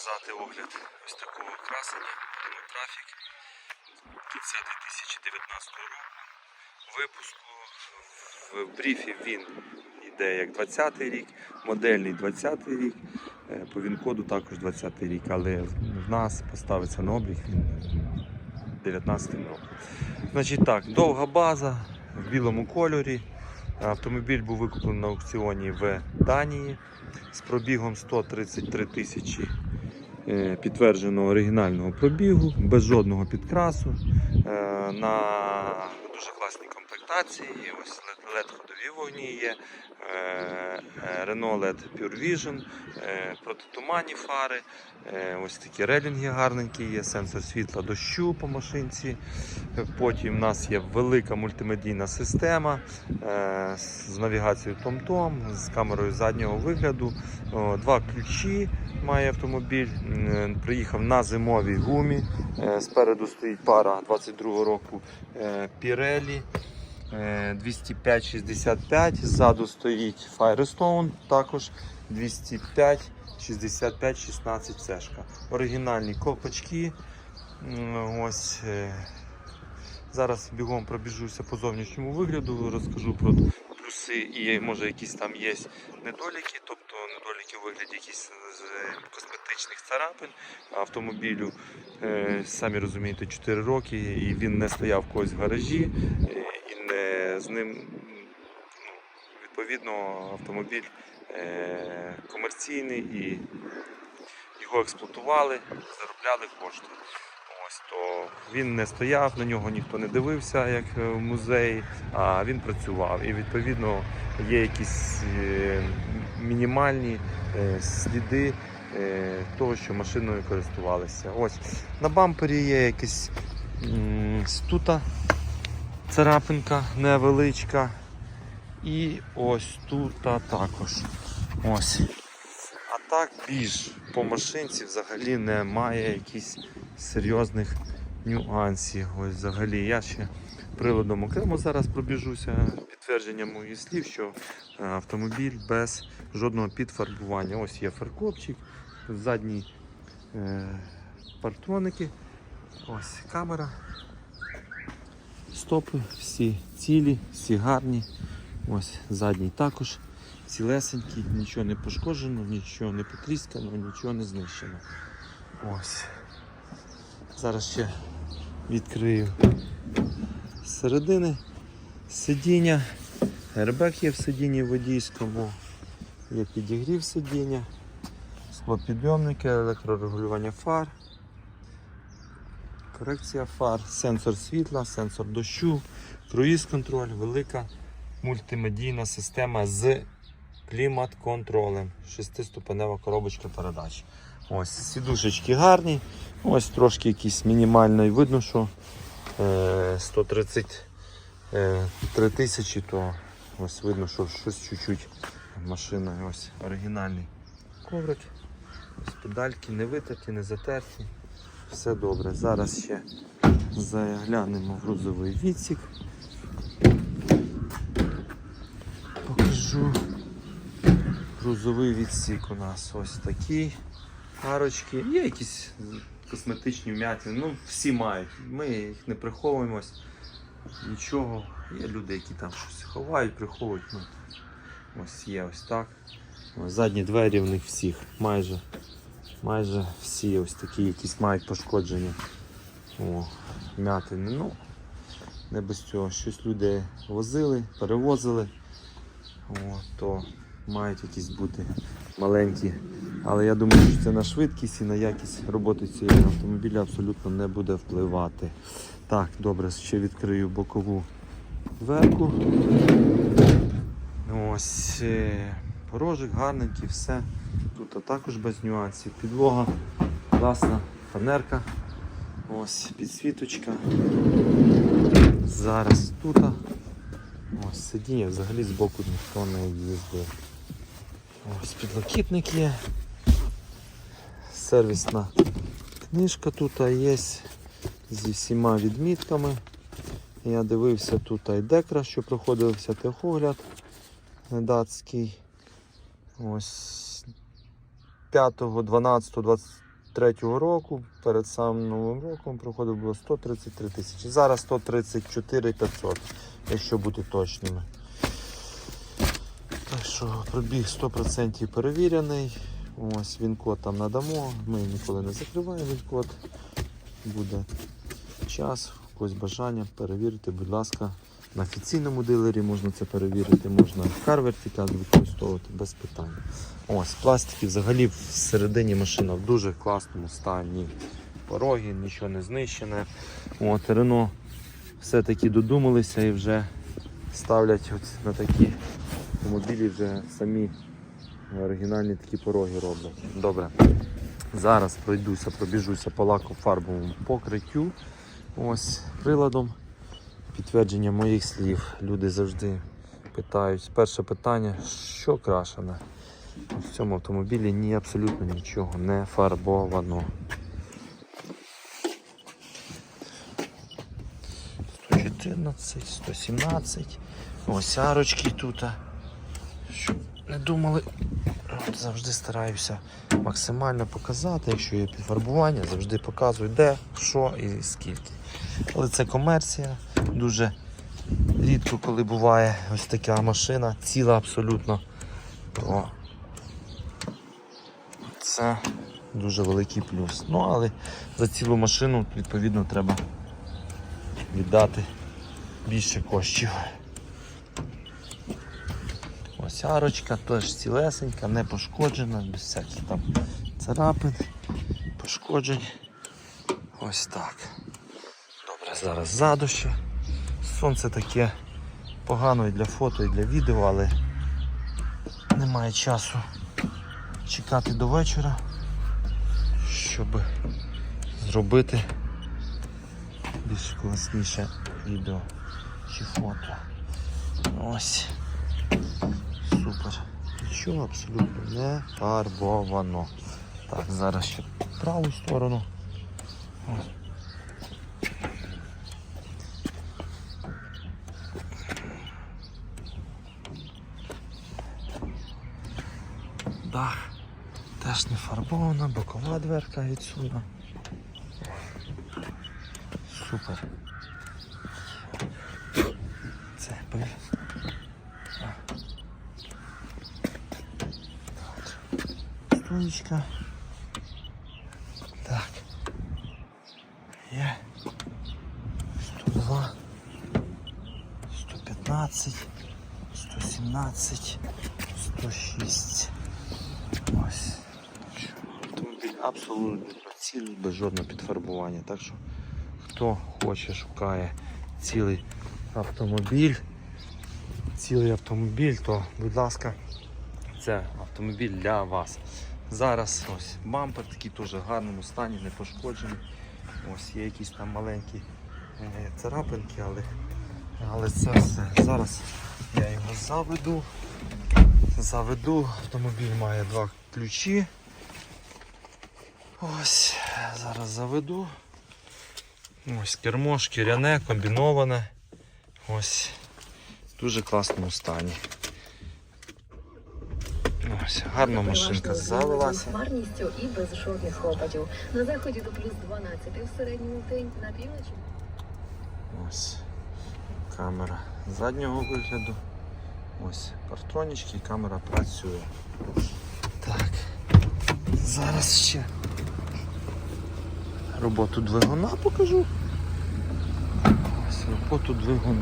показати огляд ось такого красення Traffic 30 2019 року. Випуску в бріфі він йде як 20 рік, модельний 20 й рік, е, по він-коду також 20 рік, але в нас поставиться на облік він 19 роком. Значить так, довга база в білому кольорі. Автомобіль був викуплений на аукціоні в Данії з пробігом 133 тисячі підтвердженого оригінального пробігу, без жодного підкрасу, е, на дуже класній комплектації. Ось LED ходові вогні є, е, е, Renault LED Pure Vision, е, протитуманні фари, ось такі релінги гарненькі є, сенсор світла дощу по машинці. Потім в нас є велика мультимедійна система з навігацією TomTom, з камерою заднього вигляду. Два ключі має автомобіль. Приїхав на зимовій гумі. Спереду стоїть пара 22 року е, 205-65, ззаду стоїть Firestone, також 205-65-16 цешка. Оригінальні ковпачки. Ось е, Зараз бігом пробіжуся по зовнішньому вигляду, розкажу про плюси і може якісь там є недоліки, тобто недоліки у вигляді якісь з косметичних царапин автомобілю. Е, Самі розумієте, 4 роки, і він не стояв когось в гаражі, е, з ним ну, відповідно автомобіль е, комерційний і його експлуатували, заробляли кошти. Ось то він не стояв, на нього ніхто не дивився, як е, в музеї, а він працював. І відповідно є якісь е, мінімальні сліди того, що машиною користувалися. Ось на бампері є якась стута царапинка невеличка. І ось тут також. Ось. А так більш по машинці взагалі немає якихось серйозних нюансів. Ось взагалі я ще приладом окремо зараз пробіжуся. Підтвердження моїх слів, що е, автомобіль без жодного підфарбування. Ось є фаркопчик, задні е, партроники, ось камера. Стопи всі цілі, всі гарні. Ось задній також цілесенький, нічого не пошкоджено, нічого не потріскано, нічого не знищено. Ось. Зараз ще відкрию середини сидіння. Airbag є в сидінні водійському, є підігрів сидіння, склопідйомники, електрорегулювання фар, корекція фар, сенсор світла, сенсор дощу, круїз-контроль, велика мультимедійна система з клімат-контролем. Шестиступенева коробочка передач. Ось сідушечки гарні. Ось трошки якісь мінімально видно, що е, 133 тисячі, то ось видно, що щось чуть-чуть машина ось оригінальний коврик. Ось педальки не витерті, не затерті. Все добре. Зараз ще заглянемо в грузовий відсік. Покажу. Грузовий відсік у нас ось такий. Арочки. Є якісь косметичні вмятини. Ну, всі мають. Ми їх не приховуємось. Нічого. Є люди, які там щось ховають, приховують. Ну, ось є ось так. Задні двері в них всіх. Майже, майже всі ось такі якісь мають пошкодження. О, вмятини. Ну, не без цього. Щось люди возили, перевозили. О, то мають якісь бути маленькі. Але я думаю, що це на швидкість і на якість роботи цього автомобіля абсолютно не буде впливати. Так, добре, ще відкрию бокову дверку. Ось е, порожик гарненький, все. Тут також без нюансів. Підлога, класна фанерка. Ось підсвіточка. Зараз тут. Ось сидіння взагалі з боку ніхто не їздив. Ось підлокітник є. Сервісна книжка тут є зі всіма відмітками. Я дивився тут і декра, що проходився техогляд датський. Ось 5, 12, 20, 23-го року, перед самим Новим роком проходив було 133 тисячі. Зараз 134 500, якщо бути точними. Так що пробіг 100% перевірений. Ось він код там надамо. Ми ніколи не закриваємо він код. Буде час, когось бажання перевірити, будь ласка. На офіційному дилері можна це перевірити, можна car Vertical використовувати без питань. Ось, пластики взагалі всередині машина в дуже класному стані. Пороги, нічого не знищене. От, Рено все-таки додумалися і вже ставлять от на такі автомобілі вже самі оригінальні такі пороги роблять. Добре. Зараз пройдуся, пробіжуся по лакофарбовому покриттю. Ось приладом. Підтвердження моїх слів. Люди завжди питають. Перше питання, що крашене? В цьому автомобілі ні абсолютно нічого не фарбовано. 114, 117. Ось арочки тут. Щоб не думали. Завжди стараюся максимально показати. Якщо є підфарбування, завжди показую де, що і скільки. Але це комерція. Дуже рідко, коли буває ось така машина, ціла абсолютно. То це дуже великий плюс. Ну, але за цілу машину, відповідно, треба віддати більше коштів. Ось арочка теж цілесенька, не пошкоджена, без всяких там царапин, пошкоджень. Ось так. Добре, зараз ззаду ще. Сонце таке погано і для фото, і для відео, але немає часу чекати до вечора, щоб зробити більш класніше відео чи фото. Ось. Супер. Нічого абсолютно не фарбовано. Так, зараз ще праву сторону. Ось. Дах теж не фарбована, бокова дверка відсюди. Супер. Це пиль. Стоїчка. Так. Є. 102. 115. 117. 106. Ось. Автомобіль абсолютно цілий, без жодного підфарбування. Так що хто хоче, шукає цілий автомобіль, цілий автомобіль, то будь ласка, це автомобіль для вас. Зараз ось бампер такий теж в гарному стані, не пошкоджений. Ось є якісь там маленькі е, царапинки, але, але це все. Зараз я його заведу. Заведу. Автомобіль має два ключі. Ось, зараз заведу. Ось кермо шкіряне, комбіноване. Ось. В дуже класному стані. Ось, гарна машинка завелася. Хмарністю і без жодних опадів. На заході до плюс 12, в середньому день на півночі. Ось камера заднього вигляду. Ось партронічки камера працює. Так. Зараз ще роботу двигуна покажу. Роботу двигуна.